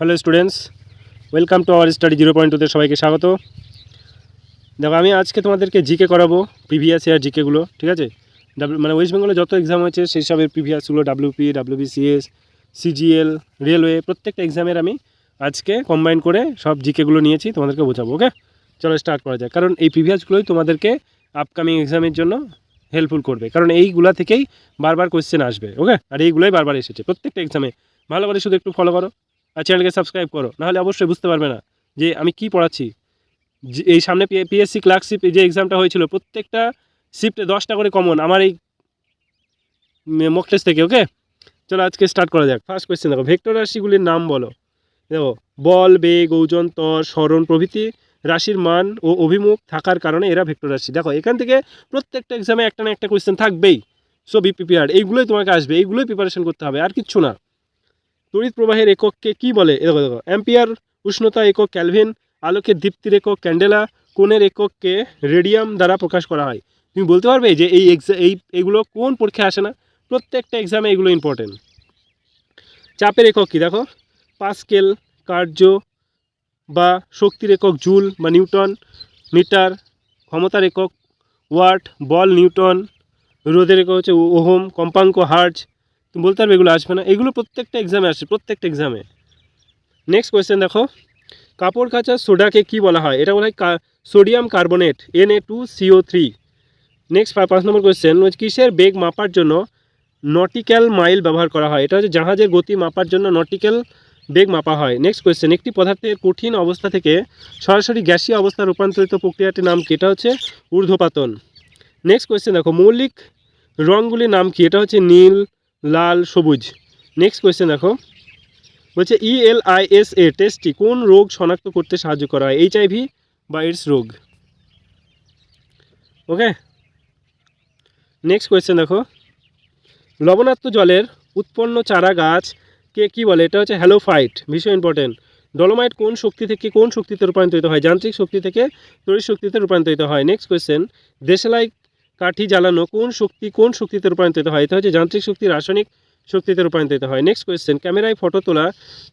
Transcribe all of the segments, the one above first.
Hello students, welcome to our study zero point টুতে সবাইকে স্বাগত। দেখো, আমি আজকে তোমাদেরকে জিকে করাবো, প্রিভিয়াস ইয়ার জিকেগুলো ঠিক আছে? ডাব্লিউ মানে ওয়েস্ট বেঙ্গলে যত এক্সাম হয়েছে, সেই সবের প্রিভিয়াসগুলো ডাব্লিউপি ডাব্লিউবিসিএস সিজিএল রেলওয়ে প্রত্যেকটা এক্সামের আমি আজকে কম্বাইন করে সব জিকেগুলো নিয়েছি, তোমাদেরকে বোঝাবো ওকে চলো স্টার্ট করা যাক। কারণ এই প্রিভিয়াসগুলোই তোমাদেরকে আপকামিং এক্সামের জন্য হেল্পফুল করবে। কারণ এইগুলা থেকেই বারবার কোয়েশ্চেন আসবে ওকে আর এইগুলোই বারবার এসেছে প্রত্যেকটা এক্সামে ভালো করে শুধু একটু ফলো করো। আর চ্যানেলকে সাবস্ক্রাইব করো। নাহলে অবশ্যই বুঝতে পারবে না যে আমি কি পড়াচ্ছি। এই সামনে পিএসসি ক্লার্কশিপ যে এক্সামটা হয়েছিল, প্রত্যেকটা শিফটে দশটা করে কমন আমার এই মক টেস্ট থেকে ওকে চলো আজকে স্টার্ট করা যাক। ফার্স্ট কোয়েশ্চেন দেখো ভেক্টর রাশিগুলির নাম বলো। দেখো, বল, বেগ, ওজন তর স্মরণ, প্রভৃতি রাশির মান ও অভিমুখ থাকার কারণে এরা ভেক্টর রাশি। দেখো, এখান থেকে প্রত্যেকটা এক্সামে একটা না একটা কোয়েশ্চেন থাকবেই। সো বি প্রিপেয়ার্ড এইগুলোই তোমাকে আসবে, এইগুলোই প্রিপারেশন করতে হবে, আর কিচ্ছু না। তড়িৎ প্রবাহের একককে কি বলে? দেখো দেখো অ্যাম্পিয়ার উষ্ণতা একক ক্যালভিন আলোকের দীপ্তির একক ক্যান্ডেলা কোণের একককে রেডিয়াম দ্বারা প্রকাশ করা হয়। তুমি বলতে পারবে যে এই এই, এগুলো কোন পরীক্ষায় আসে না? প্রত্যেকটা এক্সামে এগুলো ইম্পর্টেন্ট চাপের একক কী? দেখো পাস্কেল কার্য বা শক্তির একক জুল বা নিউটন, মিটার, ক্ষমতার একক ওয়াট, বল নিউটন রোদের একক হচ্ছে ওহম, কম্পাঙ্ক, হার্জ তুমি বলতে পারবে এগুলো আসবে না। এগুলো প্রত্যেকটা এক্সামে আসে, প্রত্যেকটা এক্সামে নেক্সট কোয়েশ্চেন দেখো। কাপড় কাচা সোডাকে কি বলা হয়? এটা বলা হয় sodium carbonate N A two CO three next পাঁচ নম্বর কোয়েশ্চেন কিসের বেগ মাপার জন্য নটিক্যাল মাইল ব্যবহার করা হয়? এটা হচ্ছে জাহাজের গতি মাপার জন্য নটিক্যাল বেগ মাপা হয়। নেক্সট কোয়েশ্চেন একটি পদার্থের কঠিন অবস্থা থেকে সরাসরি গ্যাসীয় অবস্থা রূপান্তরিত প্রক্রিয়াটির নাম কি? এটা হচ্ছে ঊর্ধ্বপাতন। নেক্সট কোয়েশ্চেন দেখো, মৌলিক রঙগুলির নাম কি? এটা হচ্ছে নীল লাল সবুজ। নেক্সট কোয়েশ্চেন দেখো। বলছে E ইএলআইএসএ টেস্টটি কোন রোগ শনাক্ত করতে সাহায্য করা হয়? এইচআইভি বা এইডস রোগ? ওকে নেক্সট কোয়েশ্চেন দেখো। লবণাক্ত জলের উৎপন্ন চারা গাছকে কি বলে? এটা হচ্ছে হ্যালোফাইট, ভীষণ ইম্পর্টেন্ট ডলোমাইট কোন শক্তি থেকে, কোন শক্তিতে রূপান্তরিত হয়? যান্ত্রিক শক্তি থেকে, তড়িৎ শক্তিতে রূপান্তরিত হয়। নেক্সট কোয়েশ্চেন দেশলাই কাঠি জ্বালানো, কোন শক্তি, কোন শক্তিতে রূপান্তরিত হয়? এটা হচ্ছে যান্ত্রিক শক্তি, রাসায়নিক শক্তিতে রূপান্তরিত হয়। নেক্সট কোয়েশ্চেন ক্যামেরায় ফটো তোলা,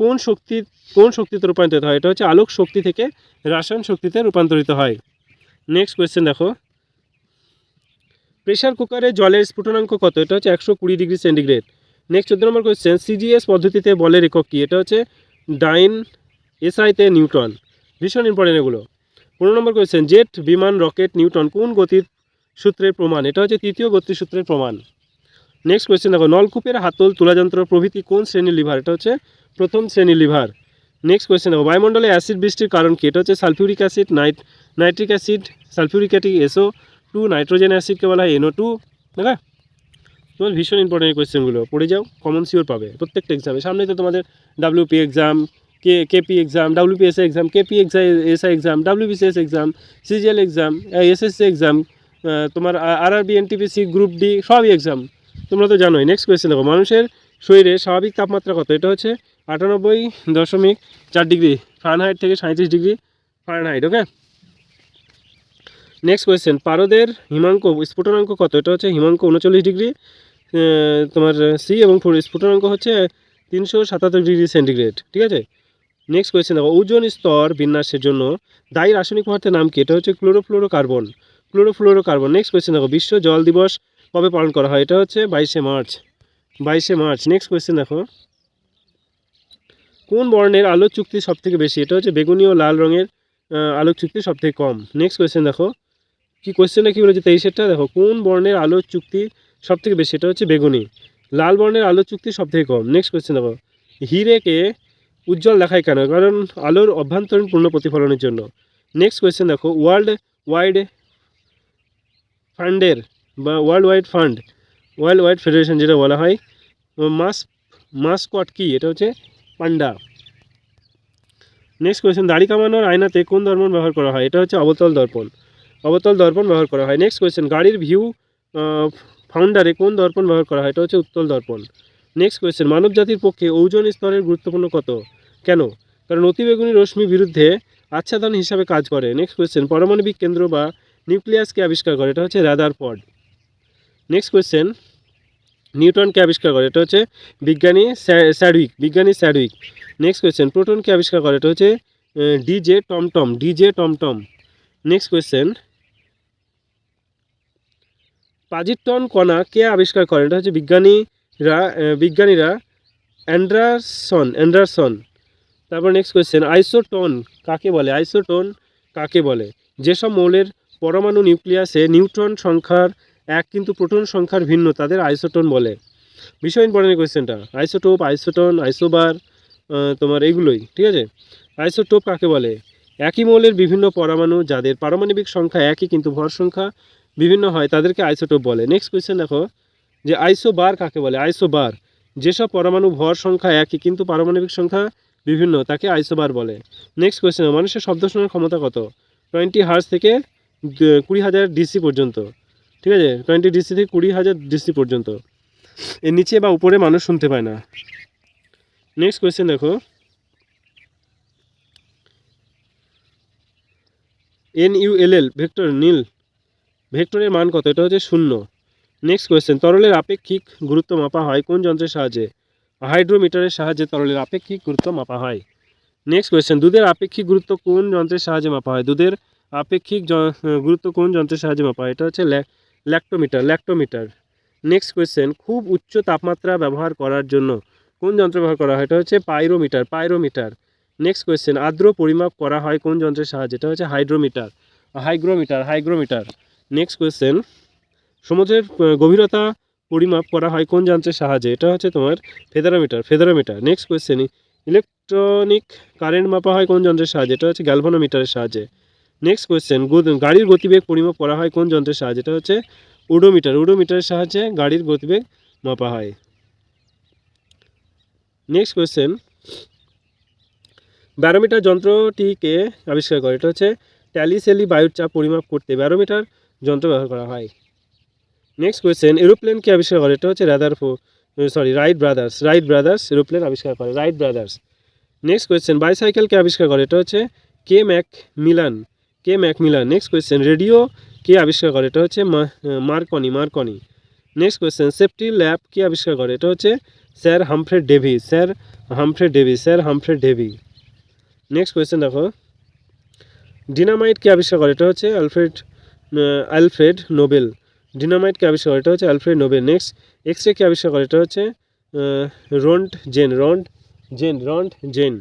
কোন শক্তি, কোন শক্তিতে রূপান্তরিত হয়? এটা হচ্ছে আলোক শক্তি থেকে রাসায়ন শক্তিতে রূপান্তরিত হয়। নেক্সট কোয়েশ্চেন দেখো। প্রেশার কুকারে জলের স্ফুটনাঙ্ক কত? এটা হচ্ছে একশো কুড়ি ডিগ্রি সেন্টিগ্রেড। নেক্সট চোদ্দ নম্বর কোয়েশ্চেন সিজিএস পদ্ধতিতে বলের একক কী? এটা হচ্ছে ডাইন এসআইতে নিউটন ভীষণ ইম্পর্টেন্ট এগুলো। পনেরো নম্বর কোয়েশ্চেন জেট, বিমান, রকেট নিউটন কোন গতির সূত্রের প্রমাণ। এটা হচ্ছে তৃতীয় গতি সূত্রের প্রমাণ। নেক্সট কোয়েশ্চেন দেখো, নলকূপের হাতল তুলাযন্ত্র প্রভৃতি কোন শ্রেণির লিভার? এটা হচ্ছে প্রথম শ্রেণির লিভার। নেক্সট কোয়েশ্চেন দেখো, বায়ুমণ্ডলে অ্যাসিড বৃষ্টির কারণ কি? এটা হচ্ছে sulphuric acid, nit, nitric acid, sulphuric acid SO two, nitrogen অ্যাসিডকে বলা হয় এনও টু। দেখা তোমার ভীষণ ইম্পর্টেন্ট কোয়েশ্চেনগুলো পড়ে যাও কমন সিওর পাবে প্রত্যেকটা এক্সামে সামনে তো তোমাদের WP exam K KP exam WPSA exam KP exam SI exam WBCS exam CGL exam SSC exam তোমার আরআরবি এনটিপিসি গ্রুপ ডি সবই এক্সাম তোমরা তো জানোই নেক্সট কোয়েশ্চেন দেখো। মানুষের শরীরে স্বাভাবিক তাপমাত্রা কত? এটা হচ্ছে আটানব্বই দশমিক চার ডিগ্রি ফারেনহাইট থেকে সাঁত্রিশ degree Fahrenheit okay next question পারদের হিমাঙ্ক, স্ফুটনাঙ্ক কত? এটা হচ্ছে হিমাঙ্ক উনচল্লিশ ডিগ্রি তোমার সি এবং স্ফুটনাঙ্ক হচ্ছে তিনশো সাতাত্তর ডিগ্রি সেন্টিগ্রেড ঠিক আছে? নেক্সট কোয়েশ্চেন দেখো, ওজন স্তর বিন্যাসের জন্য দায়ী রাসায়নিক পদার্থের নাম কি? এটা হচ্ছে chlorofluoro carbon chlorofluorocarbon next question দেখো, বিশ্ব জল দিবস কবে পালন করা হয়? এটা হচ্ছে বাইশে মার্চ। বাইশে মার্চ। নেক্সট কোয়েশ্চেন দেখো। কোন বর্ণের আলোক চুক্তি সব থেকে বেশি? এটা হচ্ছে বেগুনি ও লাল রঙের আলোক চুক্তি সব থেকে কম। নেক্সট কোয়েশ্চেন দেখো। কি কোয়েশ্চেনটা কী বলেছে? তেইশেরটা দেখো। কোন বর্ণের আলোক চুক্তি সব থেকে বেশি? এটা হচ্ছে বেগুনি। লাল বর্ণের আলোক চুক্তি সব থেকে কম। নেক্সট কোয়েশ্চেন দেখো। হিরেকে উজ্জ্বল দেখায় কেন? কারণ আলোর অভ্যন্তরীণ পূর্ণ প্রতিফলনের জন্য। নেক্সট কোয়েশ্চেন দেখো। ওয়ার্ল্ড ওয়াইড ফান্ডের বা world wide fund world wide federation যেটা বলা হয় মাস, মাসকট কি? এটা হচ্ছে পান্ডা। নেক্সট কোয়েশ্চেন দাড়ি কামানোর আয়নাতে কোন দর্পণ ব্যবহার করা হয়? এটা হচ্ছে অবতল দর্পণ। অবতল দর্পণ ব্যবহার করা হয়। নেক্সট কোয়েশ্চেন গাড়ির ভিউ ফাউন্ডারে কোন দর্পণ ব্যবহার করা হয়? এটা হচ্ছে উত্তল দর্পণ। নেক্সট কোয়েশ্চেন মানব জাতির পক্ষে ওজন স্তরের গুরুত্বপূর্ণ কত? কেন? কারণ অতিবেগুনি রশ্মি বিরুদ্ধে আচ্ছাদন হিসাবে কাজ করে। নেক্সট কোয়েশ্চেন পারমাণবিক কেন্দ্র বা নিউক্লিয়াসকে আবিষ্কার করে, এটা হচ্ছে রাদার পড। নেক্সট কোয়েশ্চেন নিউটনকে আবিষ্কার করে, এটা হচ্ছে বিজ্ঞানী স্যা- স্যাডউইক, বিজ্ঞানী স্যাডউইক। নেক্সট কোয়েশ্চেন প্রোটনকে আবিষ্কার করে, এটা হচ্ছে ডিজে টমটম ডিজে টমটম। নেক্সট কোয়েশ্চেন পাজিটন কণা কে আবিষ্কার করেন এটা হচ্ছে বিজ্ঞানীরা বিজ্ঞানীরা, অ্যান্ডারসন অ্যান্ডারসন। তারপর নেক্সট কোয়েশ্চেন আইসোটোন কাকে বলে, আইসোটোন কাকে বলে? যেসব মৌলের পরমাণু নিউক্লিয়াসে নিউট্রন সংখ্যার এক কিন্তু প্রোটন সংখ্যার ভিন্ন, তাদের আইসোটন বলে। বিষয় ইম্পর্টেন্ট কোয়েশ্চেনটা। আইসোটোপ, আইসোটন, আইসোবার তোমার এগুলোই ঠিক আছে? আইসোটোপ কাকে বলে? একই মৌলের বিভিন্ন পরমাণু যাদের পারমাণবিক সংখ্যা একই কিন্তু ভর সংখ্যা বিভিন্ন হয়, তাদেরকে আইসোটোপ বলে। নেক্সট কোয়েশ্চেন দেখো, যে আইসোবার কাকে বলে? আইসোবার, যেসব পরমাণু ভর সংখ্যা একই কিন্তু পারমাণবিক সংখ্যা বিভিন্ন, তাকে আইসোবার বলে। নেক্সট কোয়েশ্চেন মানুষের শব্দ শোনার ক্ষমতা কত? টোয়েন্টি হার্স থেকে কুড়ি হাজার ডিসি পর্যন্ত। ঠিক আছে? টোয়েন্টি ডিসি থেকে কুড়ি হাজার ডিসি পর্যন্ত। এর নিচে বা উপরে মানুষ শুনতে পায় না। নেক্সট কোয়েশ্চেন দেখো। এন এল ভেক্টর নীল ভেক্টরের মান কত? এটা হচ্ছে শূন্য। নেক্সট কোয়েশ্চেন তরলের আপেক্ষিক গুরুত্ব মাপা হয় কোন যন্ত্রের সাহায্যে? হাইড্রোমিটারের সাহায্যে তরলের আপেক্ষিক গুরুত্ব মাপা হয়। নেক্সট কোয়েশ্চেন দুধের আপেক্ষিক গুরুত্ব কোন যন্ত্রের সাহায্যে মাপা হয়? দুধের আপেক্ষিক গুরুত্ব কোন যন্ত্রের সাহায্যে মাপা এটা হচ্ছে ল্যা- ল্যাক্টোমিটার ল্যাক্টোমিটার। নেক্সট কোয়েশ্চেন খুব উচ্চ তাপমাত্রা ব্যবহার করার জন্য কোন যন্ত্র ব্যবহার করা হয়? এটা হচ্ছে পাইরোমিটার পাইরোমিটার। নেক্সট কোয়েশ্চেন আর্দ্র পরিমাপ করা হয় কোন যন্ত্রের সাহায্যে? এটা হচ্ছে hydrometer, hygrometer hygrometer. Next question সমুদ্রের গভীরতা পরিমাপ করা হয় কোন যন্ত্রের সাহায্যে? এটা হচ্ছে তোমার fathometer fathometer. Next question electronic current মাপা হয় কোন যন্ত্রের সাহায্যে? এটা হচ্ছে গ্যালভানোমিটারের সাহায্যে। নেক্সট কোয়েশ্চেন গাড়ির গতিবেগ পরিমাপ করা হয় কোন যন্ত্রের সাহায্যে? এটা হচ্ছে উডোমিটার উডোমিটারের সাহায্যে গাড়ির গতিবেগ মাপা হয়। নেক্সট কোয়েশ্চেন ব্যারোমিটার যন্ত্রটিকে আবিষ্কার করে, এটা হচ্ছে ট্যালিসেলি বায়ুর চাপ পরিমাপ করতে ব্যারোমিটার যন্ত্র ব্যবহার করা হয়। নেক্সট কোয়েশ্চেন এরোপ্লেনকে আবিষ্কার করে, এটা হচ্ছে Rutherford sorry Wright brothers Wright brothers aeroplane আবিষ্কার করে রাইট ব্রাদার্স নেক্সট কোয়েশ্চেন বাইসাইকেলকে আবিষ্কার করে, এটা হচ্ছে K Macmillan K Macmillan next question radio কে আবিষ্কার করে? এটা হচ্ছে Marconi Marconi. Next question safety lamp কে আবিষ্কার করে? এটা হচ্ছে sir Humphry Davy sir Humphry Davy sir Humphry Davy. Next question দেখো। ডিনামাইট কে আবিষ্কার করে? এটা হচ্ছে Alfred uh, Alfred Nobel. Dynamite কে আবিষ্কার করে? এটা হচ্ছে Alfred Nobel. Next X ray কে আবিষ্কার করে? এটা হচ্ছে Roentgen Roentgen Roentgen.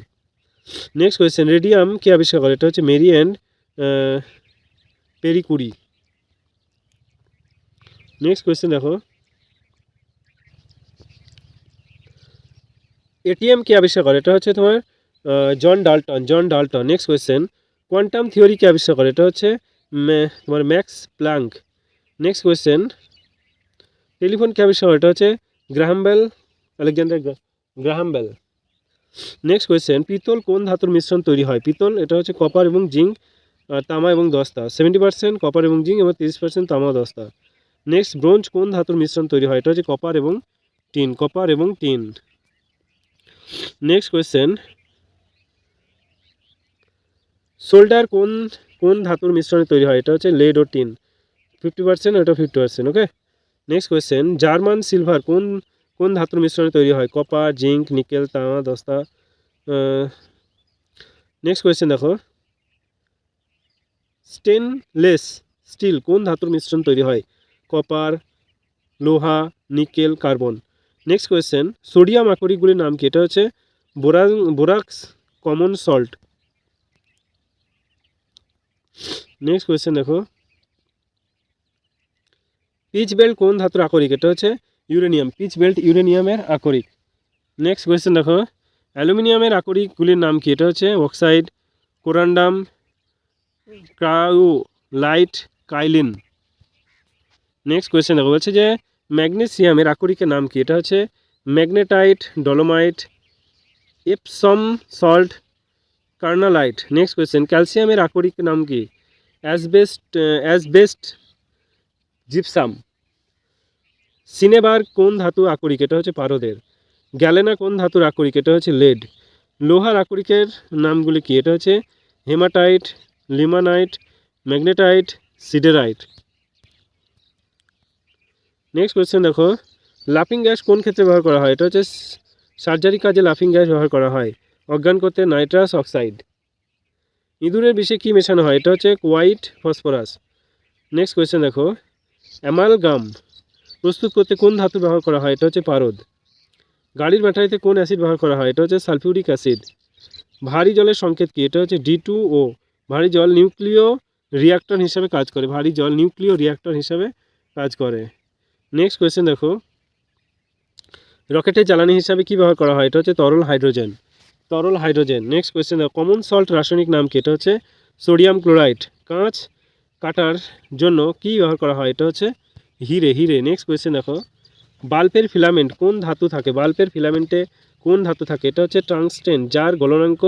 Next question radium কে আবিষ্কার করে? এটা হচ্ছে Marie and Pierre Curie next question দেখো। এটিএম কে আবিষ্কার করে? এটা হচ্ছে তোমার John Dalton John Dalton next question quantum theory কে আবিষ্কার করে? এটা হচ্ছে তোমার Max Planck next question telephone কে আবিষ্কার করে? এটা হচ্ছে গ্রাহাম বেল আলেকজান্ডার গ্রা- গ্রাহাম বেল নেক্সট কোয়েশ্চেন পিতল কোন ধাতুর মিশ্রণ তৈরি হয়? পিতল, এটা হচ্ছে কপার এবং জিঙ্ক তামা এবং দস্তা। সেভেন্টি পার্সেন্ট কপার এবং জিঙ্ক এবং তিরিশ পার্সেন্ট তামা দস্তা। নেক্সট ব্রোঞ্জ কোন ধাতুর মিশ্রণ তৈরি হয়? এটা হচ্ছে কপার এবং টিন কপার এবং টিন নেক্সট কোয়েশ্চেন সোল্ডার কোন কোন ধাতুর মিশ্রণে তৈরি হয়? এটা হচ্ছে লেড ও টিন ফিফটি পার্সেন্ট ওটা fifty percent okay next question German silver কোন কোন ধাতুর মিশ্রণে তৈরি হয়? কপার জিঙ্ক নিকেল তামা, দস্তা। নেক্সট কোয়েশ্চেন দেখো। স্টেনলেস স্টিল কোন ধাতুর মিশ্রণ তৈরি হয়? কপার, লোহা, nickel, carbon. Next question sodium আকরিকগুলির নাম কি? এটা হচ্ছে বোরা, borax common salt. Next question দেখো। পিচ বেল্ট কোন ধাতুর আকরিক? এটা হচ্ছে ইউরেনিয়াম। পিচ বেল্ট ইউরেনিয়ামের আকরিক। নেক্সট কোয়েশ্চেন দেখো। অ্যালুমিনিয়ামের আকরিকগুলির নাম কি? এটা হচ্ছে oxide, corundum cryolite kaolin. Next question দেখো, বলছে যে ম্যাগনেসিয়ামের আকরিকের নাম কি? এটা হচ্ছে magnetite, dolomite Epsom salt, carnallite. Next question ক্যালসিয়ামের আকরিকের নাম কি? অ্যাসবেস্ট অ্যাসবেস্ট জিপসাম। সিনেবার কোন ধাতু আকরিক? এটা হচ্ছে পারদের। গ্যালেনা কোন ধাতুর আকরিক? এটা হচ্ছে লেড। লোহার আকরিকের নামগুলি কি? এটা হচ্ছে haematite limonite magnetite siderite next question দেখো লাফিং গ্যাস কোন ক্ষেত্রে ব্যবহার করা হয়? এটা হচ্ছে সার্জারি কাজে লাফিং গ্যাস ব্যবহার করা হয়। অজ্ঞান করতে নাইট্রাস অক্সাইড ইঁদুরের বিষে কী মেশানো হয়? এটা হচ্ছে হোয়াইট ফসফরাস নেক্সট কোয়েশ্চেন দেখো অ্যামালগাম প্রস্তুত করতে কোন ধাতু ব্যবহার করা হয়? এটা হচ্ছে পারদ। গাড়ির ব্যাটারিতে কোন অ্যাসিড ব্যবহার করা হয়? এটা হচ্ছে সালফিউরিক অ্যাসিড ভারী জলের সংকেত কী? এটা হচ্ছে ডি টু ও ভারী জল নিউক্লিয় রিয়াক্টর হিসাবে কাজ করে, ভারী জল নিউক্লিয় রিয়াক্টর হিসাবে কাজ করে। নেক্সট কোয়েশ্চেন দেখো। রকেটের জ্বালানি হিসাবে কী ব্যবহার করা হয়? এটা হচ্ছে তরল হাইড্রোজেন তরল হাইড্রোজেন নেক্সট কোয়েশ্চেন দেখো। কমন সল্ট রাসায়নিক নাম কি? এটা হচ্ছে সোডিয়াম ক্লোরাইড কাঁচ কাটার জন্য কী ব্যবহার করা হয়? এটা হচ্ছে হিরে হিরে। নেক্সট কোয়েশ্চেন দেখো। বাল্বের ফিলামেন্ট কোন ধাতু থাকে? বাল্বের ফিলামেন্টে কোন ধাতু থাকে? এটা হচ্ছে টাংস্টেন যার গলনাঙ্ক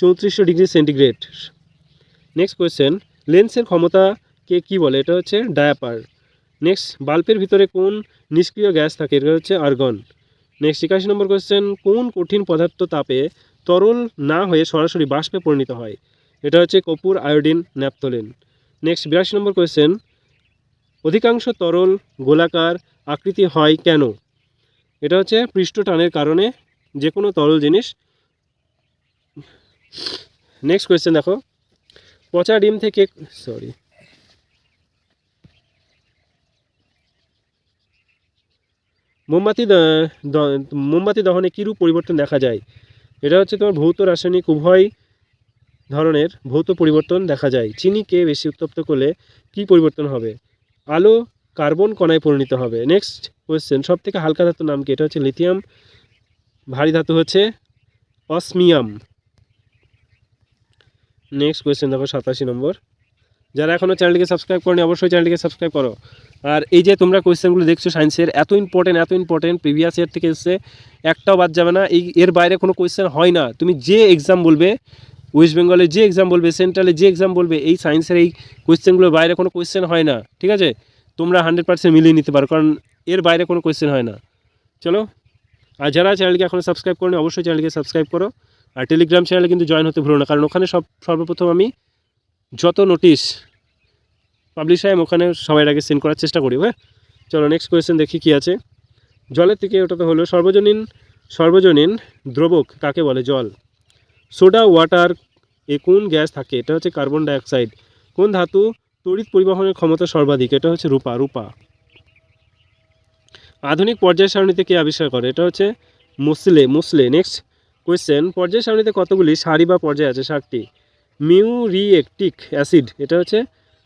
চৌত্রিশশো ডিগ্রি সেন্টিগ্রেড। নেক্সট কোয়েশ্চেন লেন্সের ক্ষমতাকে কি বলে? এটা হচ্ছে ডায়াপার নেক্সট বাল্বের ভিতরে কোন নিষ্ক্রিয় গ্যাস থাকে? এটা হচ্ছে আর্গন নেক্সট একাশি নম্বর কোয়েশ্চেন কোন কঠিন পদার্থ তাপে তরল না হয়ে সরাসরি বাষ্পে পরিণত হয়? এটা হচ্ছে কপুর আয়োডিন ন্যাপথলিন. নেক্সট বিরাশি নম্বর কোয়েশ্চেন অধিকাংশ তরল গোলাকার আকৃতি হয় কেন? এটা হচ্ছে পৃষ্ঠ টানের কারণে যে কোনো তরল জিনিস। নেক্সট কোয়েশ্চেন দেখো। পচা ডিম থেকে সরি। মোমবাতি মোমবাতি দহনে কীরূপ পরিবর্তন দেখা যায়? এটা হচ্ছে তোমার ভৌত রাসায়নিক উভয় ধরনের ভৌত পরিবর্তন দেখা যায়। চিনিকে বেশি উত্তপ্ত করলে কি পরিবর্তন হবে? আলো কার্বন কণায় পরিণত হবে। নেক্সট কোয়েশ্চেন সব থেকে হালকা ধাতুর নাম কি? এটা হচ্ছে লিথিয়াম। ভারী ধাতু হচ্ছে অসমিয়াম। নেক্সট কোয়েশ্চেন দেখো সাতাশি নম্বর। যারা এখনও চ্যানেলটিকে সাবস্ক্রাইব করেনি, অবশ্যই চ্যানেলটিকে সাবস্ক্রাইব করো। আর এই যে তোমরা কোয়েশ্চেনগুলো দেখছ সায়েন্সের এত ইম্পর্টেন্ট এত ইম্পর্টেন্ট প্রিভিয়াস ইয়ার থেকে এসছে, একটাও বাদ যাবে না। এই এর বাইরে কোনো কোয়েশ্চেন হয় না। তুমি যে এক্সাম বলবে ওয়েস্ট বেঙ্গলে যে এক্সাম বলবে সেন্ট্রালে যে এক্সাম বলবে, এই সায়েন্সের এই কোয়েশ্চেনগুলোর বাইরে কোনো কোয়েশ্চেন হয় না। ঠিক আছে? তোমরা হান্ড্রেড পার্সেন্ট মিলিয়ে নিতে পারো, কারণ এর বাইরে কোনো কোয়েশ্চেন হয় না। চলো? আর যারা চ্যানেলকে এখনও সাবস্ক্রাইব করেনি, অবশ্যই চ্যানেলকে সাবস্ক্রাইব করো। আর টেলিগ্রাম চ্যানেলে কিন্তু জয়েন হতে ভুলো না, কারণ ওখানে সব, সর্বপ্রথম আমি যত নোটিশ পাবলিশ হয় ওখানে সবাই আগে সেন্ড করার চেষ্টা করি হ্যাঁ? চলো নেক্সট কোয়েশ্চেন দেখি কি আছে। জলের থেকে ওটা তো হলো সর্বজনীন সর্বজনীন দ্রবক কাকে বলে? জল। সোডা ওয়াটার এ কোন গ্যাস থাকে? এটা হচ্ছে কার্বন ডাইঅক্সাইড কোন ধাতু তড়িৎ পরিবহনের ক্ষমতা সর্বাধিক? এটা হচ্ছে রূপা রূপা। আধুনিক পর্যায় সারণীতে কে আবিষ্কার করে? এটা হচ্ছে মুসলে মুসলে। নেক্সট কোয়েশ্চেন পর্যায় সারণীতে কতগুলি সারি বা পর্যায় আছে? ষাটটি মিউরিয়েকটিক অ্যাসিড, এটা হচ্ছে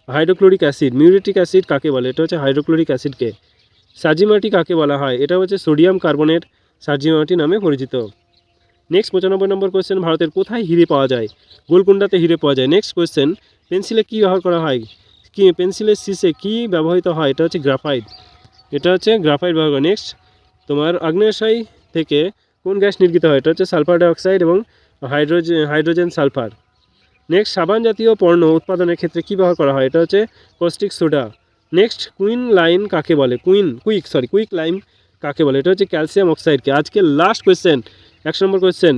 হাইড্রোক্লোরিক অ্যাসিড। মিউরেটিক অ্যাসিড কাকে বলে? এটা হচ্ছে হাইড্রোক্লোরিক অ্যাসিডকে। সাজিমাটি কাকে বলা হয়? এটা হচ্ছে সোডিয়াম কার্বনের সাজিমাটি নামে পরিচিত। নেক্সট পঁচানব্বই নম্বর কোয়েশ্চেন ভারতের কোথায় হিরে পাওয়া যায়? গোলকুন্ডাতে হিরে পাওয়া যায়। নেক্সট কোয়েশ্চেন পেন্সিলে কী ব্যবহার করা হয়? কি, পেন্সিলের সিসে কী ব্যবহৃত হয়? এটা হচ্ছে গ্রাফাইট। এটা হচ্ছে গ্রাফাইট ব্যবহার নেক্সট তোমার আগ্নেয়শাই থেকে কোন গ্যাস নির্গিত হয়? এটা হচ্ছে সালফার ডাইঅক্সাইড এবং হাইড্রোজেন হাইড্রোজেন সালফার। নেক্সট, সাবান জাতীয় পণ্য উৎপাদনের ক্ষেত্রে কী ব্যবহার করা হয়? এটা হচ্ছে caustic soda. Next, queen line কাকে বলে? Queen, quick sorry quick lime কাকে বলে? এটা হচ্ছে ক্যালসিয়াম অক্সাইডকে। আজকে লাস্ট কোয়েশ্চেন একশো নম্বর কোয়েশ্চেন